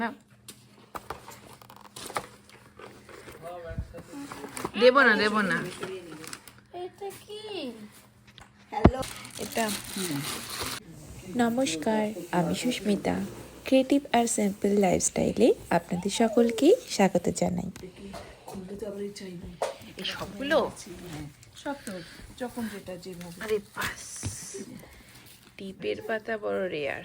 না দেবো না দেবো না এটা কি এটা নমস্কার আমি সুস্মিতা। ক্রিয়েটিভ আর সিম্পল লাইফস্টাইলে আপনাদের সকলকে স্বাগত জানাই। এই সবগুলো? সব যখন যেটা যেভাবে আরে বাস। টিপের পাতা বড় রেয়ার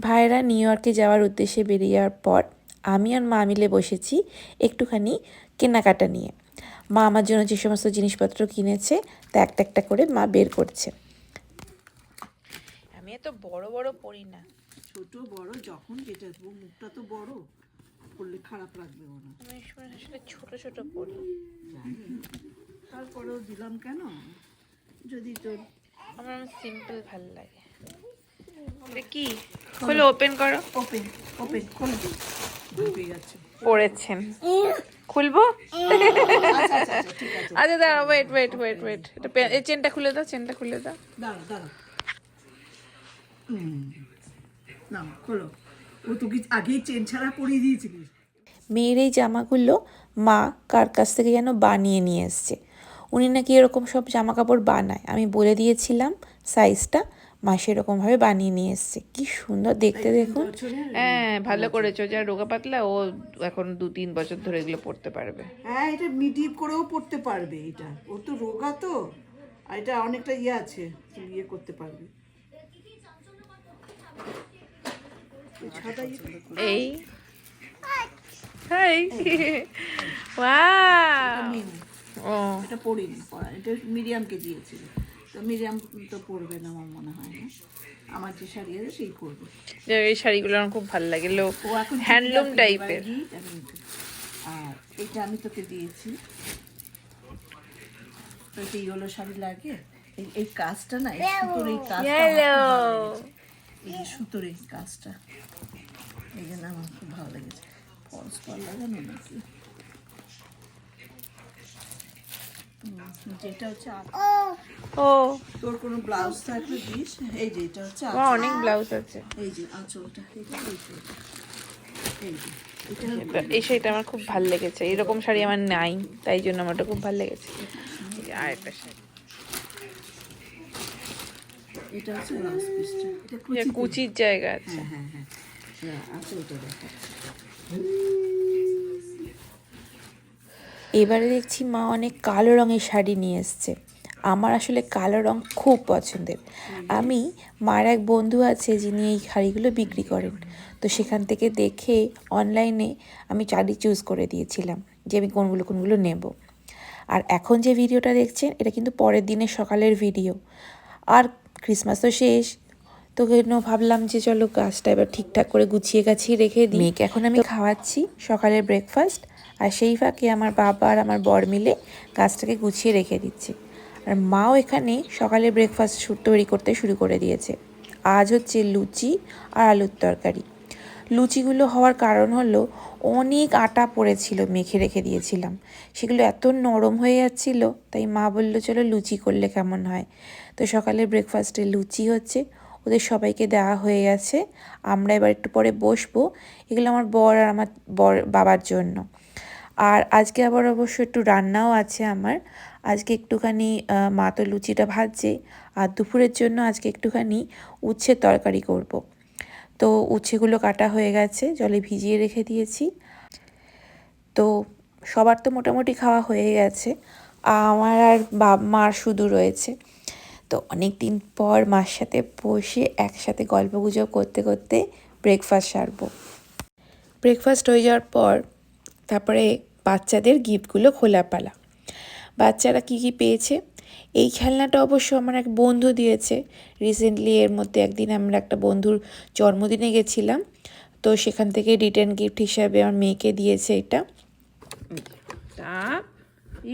ভাইরা নিউ ইয়র্কে যাওয়ার উদ্দেশ্যে বেরিয়ে যাওয়ার পর আমি আর মা মিলে বসেছি একটুখানি কেনাকাটা নিয়ে। মা আমার জন্য যে সমস্ত জিনিসপত্র কিনেছে তা একটা একটা করে মা বের করছে। আমি এত বড় বড় পড়ি না। ছোট বড় যখন যেটা মুখটা তো বড় করলে খারাপ লাগবে ওরা আমি আসলে ছোট ছোট পড়ি। তারপরেও দিলাম কেন? যদি তোর আমার সিম্পল ভালো লাগে। কি? খোলো। ওপেন করো। ওপেন ওপেন খোল। পড়েছেন। খুলবো? আচ্ছা দাঁড়াও ওয়েট ওয়েট ওয়েট ওয়েট এটা এই চেনটা খুলে দাও চেনটা খুলে দাও। দাঁড়া দাঁড়া না খোলো। ও তো কি আগেই চেন ছাড়া পরিয়ে দিয়েছিলিস মেয়ের এই জামাগুলো মা কার কাছ থেকে যেন বানিয়ে নিয়ে এসছে। উনি নাকি এরকম সব জামা কাপড় বানায়। আমি বলে দিয়েছিলাম সাইজটা মা সেরকমভাবে বানিয়ে নিয়ে এসছে। কি সুন্দর দেখতে দেখুন। হ্যাঁ ভালো করেছ। যা রোগা পাতলা ও এখন দু তিন বছর ধরে এগুলো পড়তে পারবে। হ্যাঁ এটা মিডিপ করেও পড়তে পারবে এটা। ও তো রোগা তো আর এটা অনেকটা ইয়ে আছে তুমি ইয়ে করতে পারবে। এই ইয়ে হাই। Wow mini. ও। এটা পড়িনি পড়া এটা মিডিয়ামকে দিয়েছিল। তো মিডিয়াম তো পড়বে না আমার মনে হয় না আমার যে শাড়ি আছে সেই পরবে। এই শাড়িগুলো আমার খুব ভালো লাগে লো হ্যান্ডলুম টাইপের পরবে। আর এটা আমি তোকে দিয়েছি। তো শাড়ি লাগে। এই- কাজটা না এই সুতোর এই কাজটা। এই সুতোর এই কাজটা। এই জন্য আমার খুব ভালো লেগেছে। ফলস পার লাগানো নাকি হুম, যেটা হচ্ছে ও। তোর কোনো ব্লাউজ থাকলে দিস। এই যে এটা হচ্ছে অনেক ব্লাউজ আছে। এই যে আঁচলটা যে শাড়িটা আমার খুব ভালো লেগেছে। এরকম শাড়ি আমার নাই তাই জন্য আমার ওটা খুব ভালো লেগেছে। এই যে শাড়ি। কুচির জায়গা আছে। হ্যাঁ হ্যাঁ হ্যাঁ। আঁচলটা দেখা। এবারে দেখছি মা অনেক কালো রঙের শাড়ি নিয়ে এসছে। আমার আসলে কালো রং খুব পছন্দের। আমি মার এক বন্ধু আছে যিনি এই শাড়িগুলো বিক্রি করেন। তো সেখান থেকে দেখে অনলাইনে আমি শাড়ি চুজ করে দিয়েছিলাম যে আমি কোনগুলো কোনগুলো নেব। আর এখন যে ভিডিওটা দেখছেন এটা কিন্তু পরের দিনের সকালের ভিডিও। আর ক্রিসমাস তো শেষ। তো জন্য ভাবলাম যে চলো গাছটা এবার ঠিকঠাক করে গুছিয়ে গাছিয়ে রেখে দিই। এখন আমি খাওয়াচ্ছি সকালের ব্রেকফাস্ট আর সেই ফাঁকে আমার বাবা আর আমার বর মিলে গাছটাকে গুছিয়ে রেখে দিচ্ছে। আর মাও এখানে সকালে ব্রেকফাস্ট তৈরি করতে শুরু করে দিয়েছে। আজ হচ্ছে লুচি আর আলুর তরকারি। লুচিগুলো হওয়ার কারণ হলো অনেক আটা পড়েছিল, মেখে রেখে দিয়েছিলাম। সেগুলো এত নরম হয়ে যাচ্ছিল, তাই মা বলল, চলো লুচি করলে কেমন হয়? তো সকালে ব্রেকফাস্টে লুচি হচ্ছে, ওদের সবাইকে দেওয়া হয়ে গেছে। আমরা এবার একটু পরে বসবো, এগুলো আমার বর আর আমার বর, বাবার জন্য। আর আজকে আবার অবশ্য একটু রান্নাও আছে আমার। আজকে একটুখানি মা তো লুচিটা ভাজছে আর দুপুরের জন্য আজকে একটুখানি উচ্ছের তরকারি করব। তো উচ্ছেগুলো কাটা হয়ে গেছে, জলে ভিজিয়ে রেখে দিয়েছি। তো সবার তো মোটামুটি খাওয়া হয়ে গেছে। আমার আর বাপ মার শুধু রয়েছে। তো অনেক দিন পর মার সাথে বসে একসাথে গল্প গুজব করতে করতে ব্রেকফাস্ট সারবো। ব্রেকফাস্ট হয়ে যাওয়ার পর তারপরে বাচ্চাদের গিফটগুলো খোলাপালা। বাচ্চারা কি কি পেয়েছে? এই খেলনাটা অবশ্য আমার এক বন্ধু দিয়েছে। রিসেন্টলি এর মধ্যে একদিন আমরা একটা বন্ধুর জন্মদিনে গেছিলাম। তো সেখান থেকে রিটার্ন গিফট হিসাবে আমার মেয়েকে দিয়েছে এটা।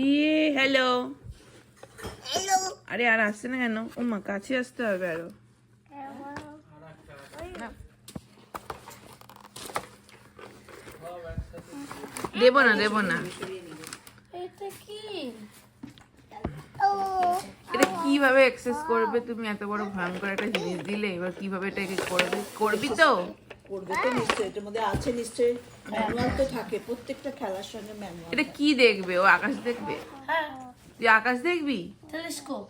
ইয়ে হ্যালো হ্যালো আরে আর আসছে না কেন? ও মা কাছে আসতে হবে আরও। দেবো না দেবো না। এটা কি? এটা কীভাবে অ্যাক্সেস করবে তুমি? এত বড় ভয়ঙ্কর একটা জিনিস দিলে এবার কীভাবে এটাকে করবে? করবি তো? করবে তো নিশ্চয়ই এটার মধ্যে আছে নিশ্চয়ই। ম্যানুয়াল তো থাকে প্রত্যেকটা খেলার সঙ্গে ম্যানুয়াল এটা কি দেখবে? ও আকাশ দেখবে? হ্যাঁ। তুই আকাশ দেখবি? টেলিস্কোপ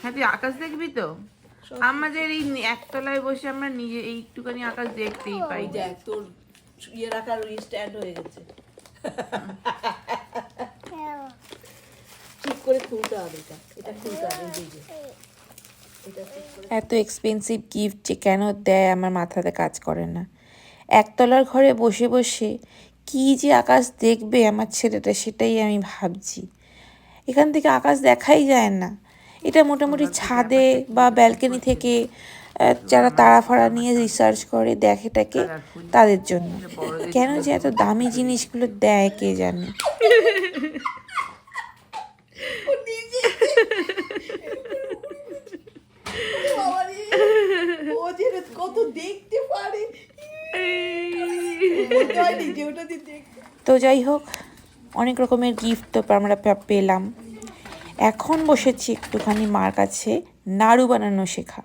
হ্যাঁ তুই আকাশ দেখবি তো? আমাদের এই একতলায় বসে আমরা নিজে এইটুখানি আকাশ দেখতেই পাই। দেখ তোর ইয়ে রাখার স্ট্যান্ড হয়ে গেছে। ঠিক করে খুলতে হবে এটা। এটা খুলতে হবে এই যে। এটা ঠিক করে এত এক্সপেন্সিভ গিফট যে কেন দেয়? আমার মাথাতে কাজ করে না। একতলার ঘরে বসে বসে কি যে আকাশ দেখবে আমার ছেলেটা সেটাই আমি ভাবছি। এখান থেকে আকাশ দেখাই যায় না। এটা মোটামুটি ছাদে বা ব্যালকনি থেকে যারা তারা ফাড়া নিয়ে রিসার্চ করে দেখে এটাকে তাদের জন্য। কেন যে এত দামি জিনিসগুলো দেয় কে জানে? কত দেখতে পারে তো যাই হোক অনেক রকমের গিফট তো আমরা পেলাম। এখন বসেছি একটুখানি মার কাছে নাড়ু বানানো শেখা।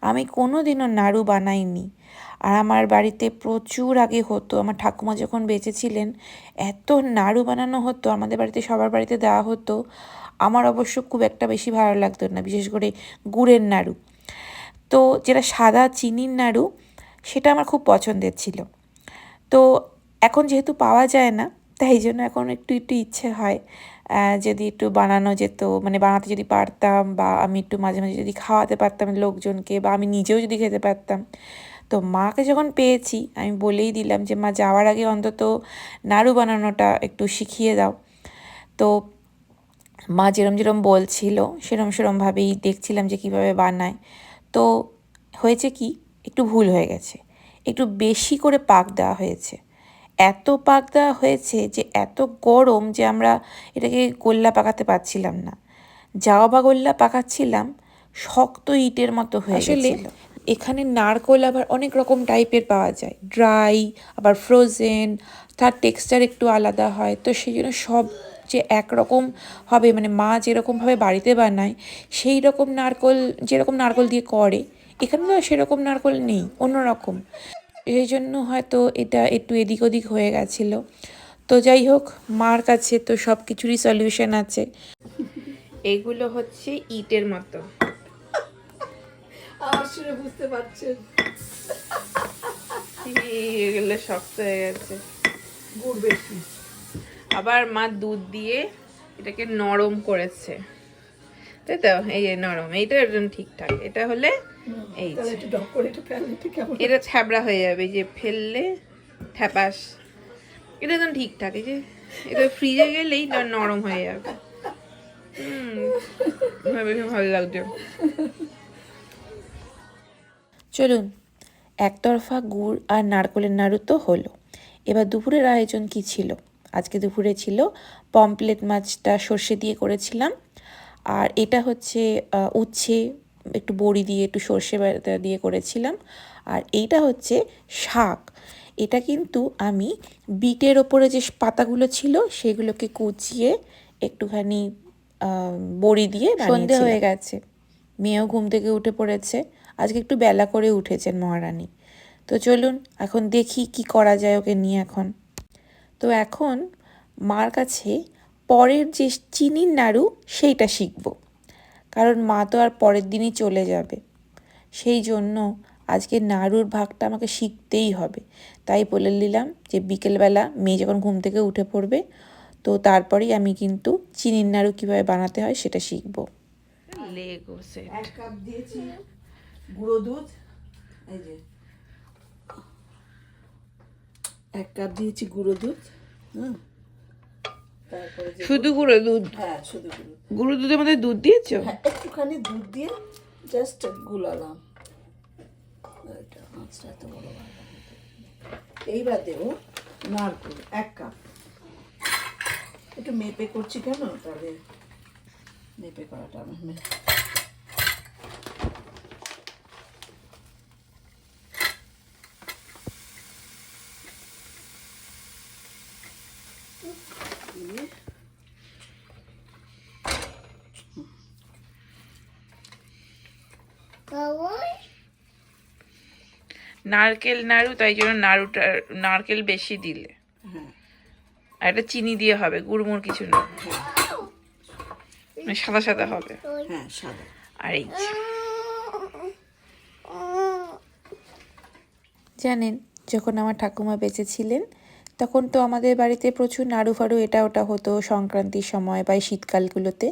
আমি কোনো দিনও নাড়ু বানাইনি। আর আমার বাড়িতে প্রচুর আগে হতো। আমার ঠাকুমা যখন বেঁচে ছিলেন এত নাড়ু বানানো হতো, আমাদের বাড়িতে সবার বাড়িতে দেওয়া হতো। আমার অবশ্য খুব একটা বেশি ভালো লাগতো না, বিশেষ করে গুড়ের নাড়ু। তো যেটা সাদা চিনির নাড়ু, সেটা আমার খুব পছন্দের ছিল। তো এখন যেহেতু পাওয়া যায় না তাই জন্য এখন একটু একটু ইচ্ছে হয় যদি একটু বানানো যেত মানে বানাতে যদি পারতাম বা আমি একটু মাঝে মাঝে যদি খাওয়াতে পারতাম লোকজনকে বা আমি নিজেও যদি খেতে পারতাম। তো মাকে যখন পেয়েছি, আমি বলেই দিলাম যে, মা, যাওয়ার আগে অন্তত নাড়ু বানানোটা একটু শিখিয়ে দাও। তো মা যেরম যেরম বলছিল, সেরম সেরমভাবেই দেখছিলাম যে, কীভাবে বানায়। তো হয়েছে কি, একটু ভুল হয়ে গেছে, একটু বেশি করে পাক দেওয়া হয়েছে। এত পাক দেওয়া হয়েছে যে এত গরম যে আমরা এটাকে গোল্লা পাকাতে পারছিলাম না। যাওয়া বা গোল্লা পাকাচ্ছিলাম শক্ত ইটের মতো হয়ে গেছিল। এখানে নারকোল আবার অনেক রকম টাইপের পাওয়া যায়। ড্রাই আবার ফ্রোজেন তার টেক্সচার একটু আলাদা হয়। তো সেই জন্য সব যে একরকম হবে মানে মা যেরকমভাবে বাড়িতে বানায় সেই রকম নারকোল যেরকম নারকোল দিয়ে করে এখানে না সেরকম নারকোল নেই অন্যরকম। এই জন্য হয়তো এটা একটু এদিক ওদিক হয়ে গেছিল। তো যাই হোক মার কাছে তো সব কিছুরই সলিউশন আছে। এগুলো হচ্ছে ইটের মতো। বুঝতে পারছেন। এগুলো শক্ত হয়ে গেছে। গুড় বেশি। আবার মা দুধ দিয়ে এটাকে নরম করেছে। তাই তো? এই যে নরম এইটা একদম ঠিকঠাক। এটা হলে এই এটা ছ্যাবড়া হয়ে যাবে যে ফেললে ঠ্যাপাস এটা একদম ঠিকঠাক এই যে এটা ফ্রিজে গেলেই নরম হয়ে যাবে। হুম ভালো লাগছে। চলুন একতরফা গুড় আর নারকোলের নাড়ু তো হলো। এবার দুপুরের আয়োজন কি ছিল? আজকে দুপুরে ছিল পমপ্লেট মাছটা সর্ষে দিয়ে করেছিলাম। আর এটা হচ্ছে উচ্ছে একটু বড়ি দিয়ে একটু সর্ষে দিয়ে করেছিলাম। আর এইটা হচ্ছে শাক। এটা কিন্তু আমি বিটের ওপরে যে পাতাগুলো ছিল সেগুলোকে কুচিয়ে একটুখানি বড়ি দিয়ে সন্ধে হয়ে গেছে। মেয়েও ঘুম থেকে উঠে পড়েছে। আজকে একটু বেলা করে উঠেছেন মহারানী। তো চলুন এখন দেখি কি করা যায় ওকে নিয়ে এখন। তো এখন মার কাছে পরের যে চিনির নাড়ু সেইটা শিখব। কারণ মা তো আর পরের দিনই চলে যাবে। সেই জন্য আজকে নাড়ুর ভাগটা আমাকে শিখতেই হবে। তাই বলে নিলাম যে বিকেলবেলা মেয়ে যখন ঘুম থেকে উঠে পড়বে তো তারপরেই আমি কিন্তু চিনির নাড়ু কীভাবে বানাতে হয় সেটা শিখব। লেগো সেট এক কাপ দিয়েছি গুঁড়ো দুধ এই যে। এক কাপ দিয়েছি গুঁড়ো দুধ হুম। শুধু গুঁড়ো দুধ? হ্যাঁ শুধু গুঁড়ো। গুঁড়ো দুধের মধ্যে দুধ দিয়েছ? হ্যাঁ একটুখানি দুধ দিয়ে জাস্ট গুলালাম। এইবার দেবো নারকেল এক কাপ। একটু মেপে করছি কেন? তাহলে মেপে করাটা আমার মে- দিয়ে নারকেল নাড়ু তাই জন্য নাড়ুটা নারকেল বেশি দিলে। আর এটা চিনি দিয়ে হবে গুড়মুড় কিছু না। মানে সাদা সাদা হবে। হ্যাঁ আর এই জানেন যখন আমার ঠাকুমা বেঁচে ছিলেন তখন তো আমাদের বাড়িতে প্রচুর নাড়ু ফাড়ু এটা ওটা হতো সংক্রান্তির সময় বা শীতকালগুলোতে।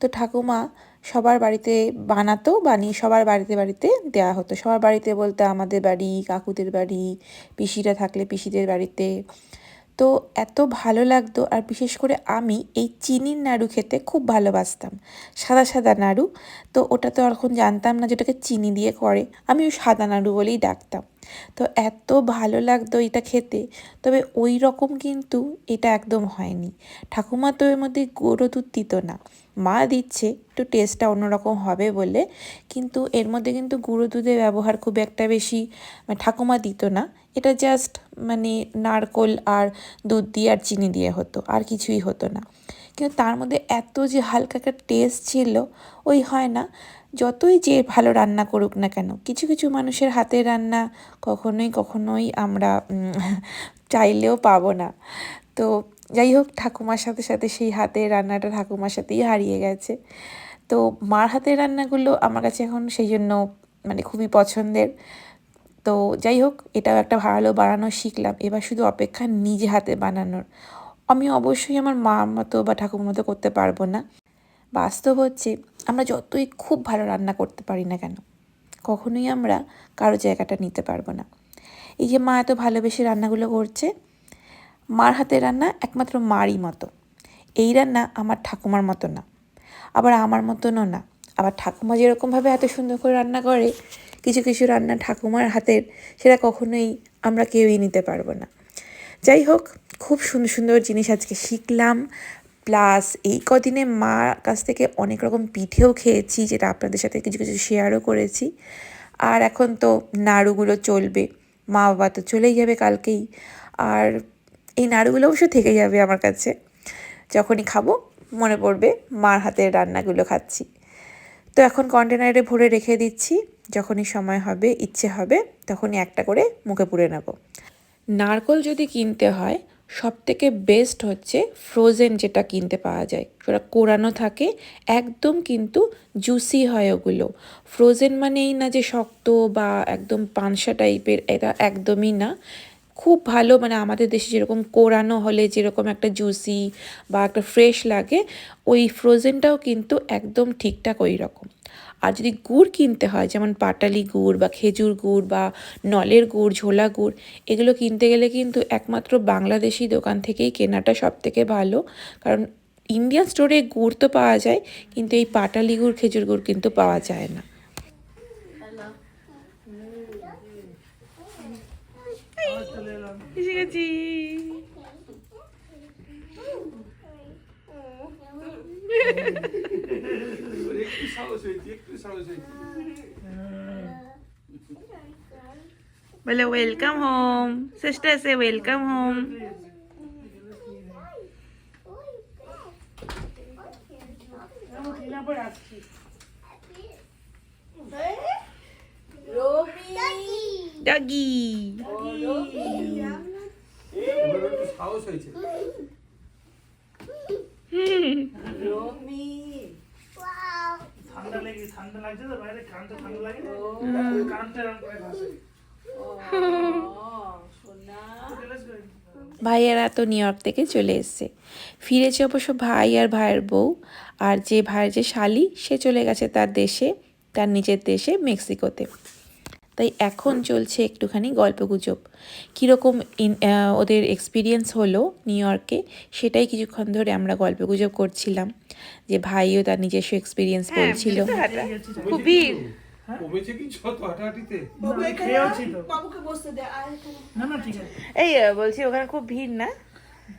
তো ঠাকুমা সবার বাড়িতে বানাতো, বানিয়ে সবার বাড়িতে বাড়িতে দেওয়া হতো। সবার বাড়িতে বলতে আমাদের বাড়ি, কাকুদের বাড়ি, পিসিরা থাকলে পিসিদের বাড়িতে। তো এত ভালো লাগতো আর বিশেষ করে আমি এই চিনির নাড়ু খেতে খুব ভালোবাসতাম, সাদা সাদা নাড়ু। তো ওটা তো এখন জানতাম না যেটাকে চিনি দিয়ে করে। আমি সাদা নাড়ু বলেই ডাকতাম। তো এত ভালো লাগতো এটা খেতে। তবে ওই রকম কিন্তু এটা একদম হয়নি। ঠাকুমা তো এর মধ্যে গুঁড়ো দুধ দিত না। মা দিচ্ছে, একটু টেস্টটা অন্যরকম হবে বলে। কিন্তু এর মধ্যে কিন্তু গুঁড়ো দুধের ব্যবহার খুব একটা বেশি মানে ঠাকুমা দিত না। এটা জাস্ট মানে নারকোল আর দুধ দিয়ে আর চিনি দিয়ে হতো, আর কিছুই হতো না। কিন্তু তার মধ্যে এত যে হালকা একটা টেস্ট ছিল, ওই হয় না। যতই যে ভালো রান্না করুক না কেন, কিছু কিছু মানুষের হাতের রান্না কখনোই কখনোই আমরা চাইলেও পাবো না। তো যাই হোক, ঠাকুমার সাথে সাথে সেই হাতের রান্নাটা ঠাকুমার সাথেই হারিয়ে গেছে। তো মার হাতের রান্নাগুলো আমার কাছে এখন সেই জন্য মানে খুবই পছন্দের। তো যাই হোক, এটাও একটা ভালো বানানো শিখলাম। এবার শুধু অপেক্ষা নিজে হাতে বানানোর। আমি অবশ্যই আমার মা মতো বা ঠাকুমার মতো করতে পারব না। বাস্তব হচ্ছে, আমরা যতই খুব ভালো রান্না করতে পারি না কেন, কখনোই আমরা কারও জায়গাটা নিতে পারব না। এই যে মা এত ভালোবেসে রান্নাগুলো করছে, মার হাতের রান্না একমাত্র মারই মতো। এই রান্না আমার ঠাকুমার মতো না, আবার আমার মতনও না। আবার ঠাকুমা যেরকমভাবে এত সুন্দর করে রান্না করে, কিছু কিছু রান্না ঠাকুমার হাতের, সেটা কখনোই আমরা কেউই নিতে পারব না। যাই হোক খুব সুন্দর সুন্দর জিনিস আজকে শিখলাম। প্লাস এই কদিনে মার কাছ থেকে অনেক রকম পিঠেও খেয়েছি, যেটা আপনাদের সাথে কিছু কিছু শেয়ারও করেছি। আর এখন তো নাড়ুগুলো চলবে মা বাবা তো চলেই যাবে কালকেই। আর এই নাড়ুগুলো অবশ্য থেকে যাবে আমার কাছে। যখনই খাব, মনে পড়বে মার হাতের রান্নাগুলো খাচ্ছি। তো এখন কন্টেনারে ভরে রেখে দিচ্ছি। যখনই সময় হবে, ইচ্ছে হবে, তখনই একটা করে মুখে পুড়ে নেব। নারকল যদি কিনতে হয় সব থেকে বেস্ট হচ্ছে ফ্রোজেন যেটা কিনতে পাওয়া যায়। ওটা কোরানো থাকে, একদম কিন্তু জুসি হয় ওগুলো। ফ্রোজেন মানেই না যে শক্ত বা একদম পানসা টাইপের, এটা একদমই না। খুব ভালো মানে আমাদের দেশে যেরকম কোরানো হলে যেরকম একটা জুসি বা একটা ফ্রেশ লাগে, ওই ফ্রোজেনটাও কিন্তু একদম ঠিকঠাক ওই রকম আর যদি গুড় কিনতে হয়, যেমন পাটালি গুড় বা খেজুর গুড় বা নলের গুড়, ঝোলা গুড়, এগুলো কিনতে গেলে কিন্তু একমাত্র বাংলাদেশি দোকান থেকেই কেনাটা সব থেকে ভালো। কারণ ইন্ডিয়ান স্টোরে গুড় তো পাওয়া যায়, কিন্তু এই পাটালি গুড়, খেজুর গুড় কিন্তু পাওয়া যায় না। একটু সাহস হয়েছে একটু সাহস হয়েছে বলে ওয়েলকাম হোম সিস্টার সে ওয়েলকাম হোম ডগি হয়েছে ঠান্ডা লেগে ঠান্ডা লাগছে তো বাইরে কানটা ঠান্ডা লাগে কানটা এরকম করে ভাসে ভাইয়েরা তো নিউ ইয়র্ক থেকে চলে এসছে। ফিরেছে অবশ্য ভাই আর ভাইয়ের বউ আর যে ভাইয়ের যে শালি সে চলে গেছে তার দেশে তার নিজের দেশে মেক্সিকোতে। তাই এখন চলছে একটুখানি গল্পগুজব। কীরকম ইন ওদের এক্সপিরিয়েন্স হলো নিউ ইয়র্কে সেটাই কিছুক্ষণ ধরে আমরা গল্পগুজব করছিলাম। যে ভাইও তার নিজস্ব এক্সপিরিয়েন্স বলছিল। খুব ভিড় কমেছে কি ছত হাঁটাহাঁটিতে? বাবু এখানে খেয়েওছি তো। বাবুকে বসতে দে আর এখানে। না না ঠিক আছে। এই বলছি ওখানে খুব ভিড় না?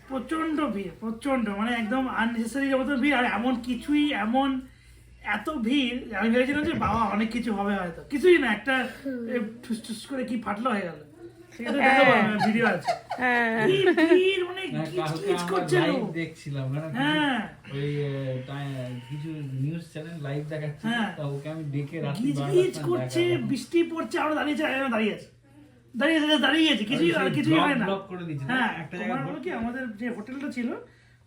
প্রচণ্ড ভিড় প্রচণ্ড মানে একদম আননেসেসারি মতো ভিড় আর এমন কিছুই এমন এত ভিড় আমি ভেবেছিলাম যে বাবা অনেক কিছু হবে হয়তো। কিছুই না একটা ঠুস ঠুস করে কি ফাটলো হয়ে গেল। ভিডিও আছে হ্যাঁ। মানে হ্যাঁ, লাইভ। দেখছিলাম হ্যাঁ। ওই কিছু নিউজ চ্যানেল লাইভ দেখাচ্ছে হ্যাঁ। তা ওকে আমি ডেকে করছে বৃষ্টি পড়ছে আরও দাঁড়িয়ে আছে। দাঁড়িয়ে দাঁড়িয়ে দাঁড়িয়ে গেছে কিছুই আর কিছুই হয় না। করে হ্যাঁ একটা কি আমাদের যে হোটেলটা ছিল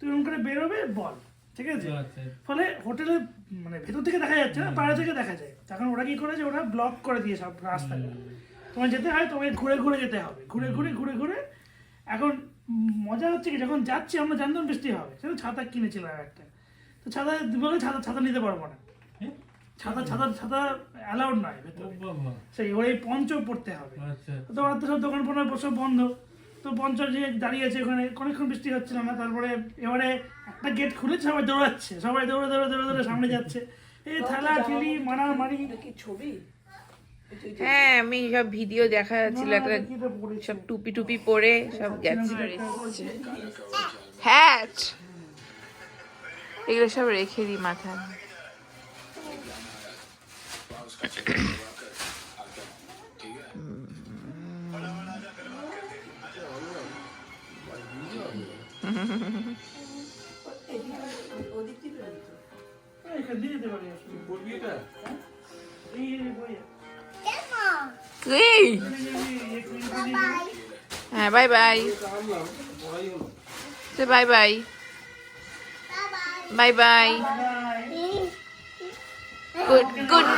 তুমি ওখানে বেরোবে বল। ঠিক আছে? আচ্ছা ফলে হোটেলে মানে ভেতর থেকে দেখা যাচ্ছে না বাইরে থেকে দেখা যায়। তখন ওরা কি করেছে? ওরা ব্লক করে দিয়ে সব রাস্তাটা তোমার যেতে হয় তোমাকে ঘুরে ঘুরে যেতে হবে। ঘুরে ঘুরে ঘুরে ঘুরে। এখন মজা হচ্ছে কি যখন যাচ্ছি আমরা জানতাম বৃষ্টি হবে। সেটা ছাতা কিনেছিলাম একটা। তো ছাতা বলে ছাতা ছাতা নিতে পারব না? ছাতা ছাতা ছাতা অ্যালাউড নয় সেই ওই পঞ্চ পড়তে হবে। আচ্ছা। তো ওরা তো সব দোকান ফোন সব বন্ধ। তো পঞ্চ যে দাঁড়িয়ে আছে ওখানে অনেকক্ষণ বৃষ্টি হচ্ছিল না তারপরে এবারে একটা গেট খুলে সবাই দৌড়াচ্ছে সবাই দৌড়ে দৌড়ে দৌড়ে দৌড়ে সামনে যাচ্ছে। এই থালা ঠেলি মারা মারি কি ছবি? হ্যাঁ আমি সব ভিডিও দেখা যাচ্ছিল একটা সব টুপি টুপি পরে সব গেছে হ্যাট এগুলো সব রেখে দিই মাথায়। দিয়ে যেতে পারি আসলে। করবি এটা এই এই বই। কি এই, এই, এই, এই, এই, এই, হ্যাঁ বাই বাই আনলাম পড়াই হলো bye bye bye bye good good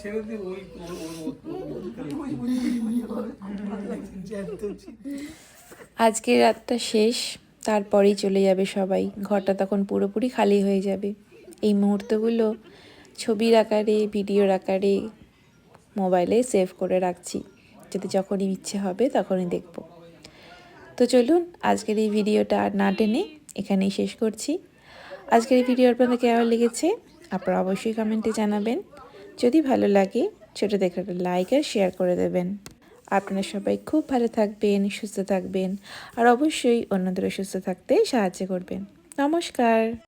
ছেড়ে দিয়ে ওই আজকের রাতটা শেষ, তারপরেই চলে যাবে সবাই। ঘরটা তখন পুরোপুরি খালি হয়ে যাবে। এই মুহূর্তগুলো ছবির আকারে, ভিডিওর আকারে মোবাইলে সেভ করে রাখছি। যাতে যখনই ইচ্ছে হবে তখনই দেখব। তো চলুন, আজকের এই ভিডিওটা আর না টেনে এখানেই শেষ করছি। আজকের এই ভিডিও আপনাদের কেমন লেগেছে? আপনারা অবশ্যই কমেন্টে জানাবেন। যদি ভালো লাগে, ছোটো দেখে একটা লাইক আর শেয়ার করে দেবেন। আপনারা সবাই খুব ভালো থাকবেন, সুস্থ থাকবেন, আর অবশ্যই অন্যদেরও সুস্থ থাকতে সাহায্য করবেন। নমস্কার।